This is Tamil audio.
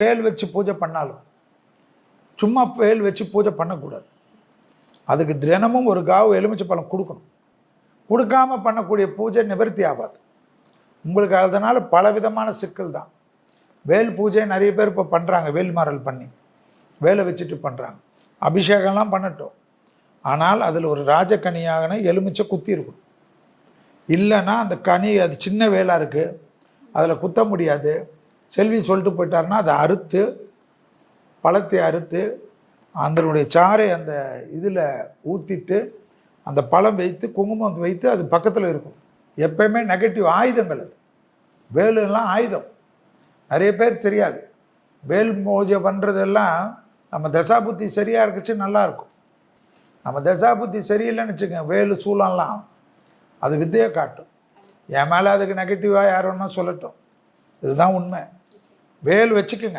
வேல் வச்சு பூஜை பண்ணாலும் சும்மா வேல் வச்சு பூஜை பண்ணக்கூடாது. அதுக்கு தினமும் ஒரு காவு எலுமிச்சை பழம் கொடுக்கணும். கொடுக்காம பண்ணக்கூடிய பூஜை நிவர்த்தி ஆகாது. உங்களுக்கு அதனால் பலவிதமான சிக்கல் தான். வேல் பூஜை நிறைய பேர் இப்போ பண்ணுறாங்க வேல்மாரல் பண்ணி. வேலை வச்சுட்டு பண்ணுறாங்க அபிஷேகம்லாம் பண்ணட்டும். ஆனால் அதில் ஒரு ராஜகனியாகன எலுமிச்சை குத்தி இருக்கணும். இல்லைன்னா அந்த கனி அது சின்ன வேலாக இருக்குது அதில் குத்த முடியாது. செல்வி சொல்லிட்டு போயிட்டாருன்னா அதை அறுத்து பழத்தை அறுத்து அதனுடைய சாறை அந்த இதில் ஊற்றிட்டு அந்த பழம் வைத்து குங்குமம் வைத்து அது பக்கத்தில் இருக்கும். எப்பயுமே நெகட்டிவ் ஆயுதங்கள் அது. வேலுலாம் ஆயுதம். நிறைய பேர் தெரியாது. வேல் பூஜை பண்ணுறதெல்லாம் நம்ம தசாபுத்தி சரியாக இருக்குச்சு நல்லாயிருக்கும் நம்ம தசாபுத்தி சரியில்லைன்னு வச்சுக்கோங்க வேலு சூழலாம் அது வித்தையை காட்டும். என் மேலே அதுக்கு நெகட்டிவாக யார் வேணால் சொல்லட்டும். இதுதான் உண்மை. வேல் வச்சுக்குங்க.